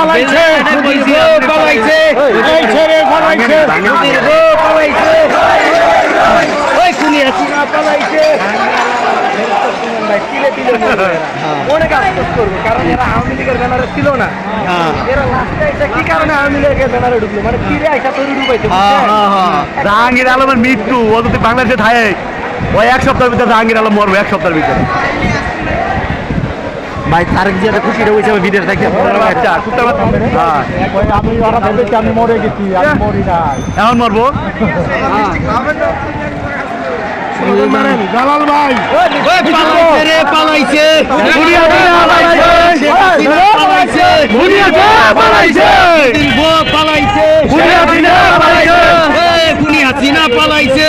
পালাইছে এই ছেড়ে ফালাইছে পালাইছে। ওই পালাইছে। অনেক আফসোস করব কারণ এরা আওয়ামী লীগের ব্যানারে ছিল না। এরা লাস্টে এসে কি কারণে আওয়ামী লীগের ব্যানারে ঢুকলো? মানে ফিরে আইসা তৈরি ডুবাইছে জাহাঙ্গীর আলমের মৃত্যু ও যদি বাংলাদেশে থাকে ওই এক সপ্তাহের ভিতরে জাহাঙ্গীর আলম মরবে এক সপ্তাহের ভিতরে। ভাই তারেক জিয়াটা খুশিটা হয়েছে ভিডিও দেখে আচ্ছা কুত্তার বাচ্চা। হ্যাঁ, আমি ওরা ভেবেছি আমি মরে গেছি আমি মরি নাই। এখন মরবো? জালাল ভাই। পালাইছে রে পালাইছে। পালাইছে। পালাইছে। পালাইছে। পালাইছে।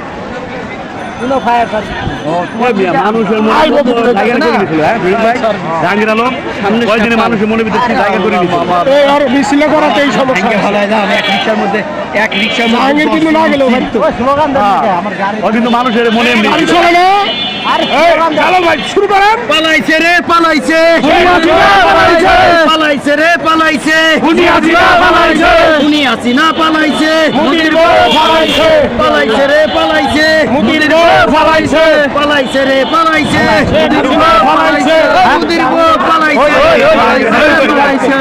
কোনো ফায়ার মানুষের মনে হ্যাঁ, বিরোধ জাহাঙ্গীর আলম কয়দিনে মানুষের মনে ভিতরে জায়গা করে আর মিছিলে করাতে এই সমস্যা। এক রিক্সার মধ্যে এক রিক্সার জাহাঙ্গীর কিন্তু না গেলেও ভাই তো ও কিন্তু মানুষের মনে এমনি চলে না? শুরু করেন। পালাইছে রে পালাইছে। পালাইছে। পালাইছে রে পালাইছে। খুনি হাসিনা পালাইছে। খুনি হাসিনা পালাইছে। মুদির বউ পালাইছে। রে পালাইছে। ফালাইছে পালাইছে রে পালাইছে পালাইছে পালাইছে পালাইছে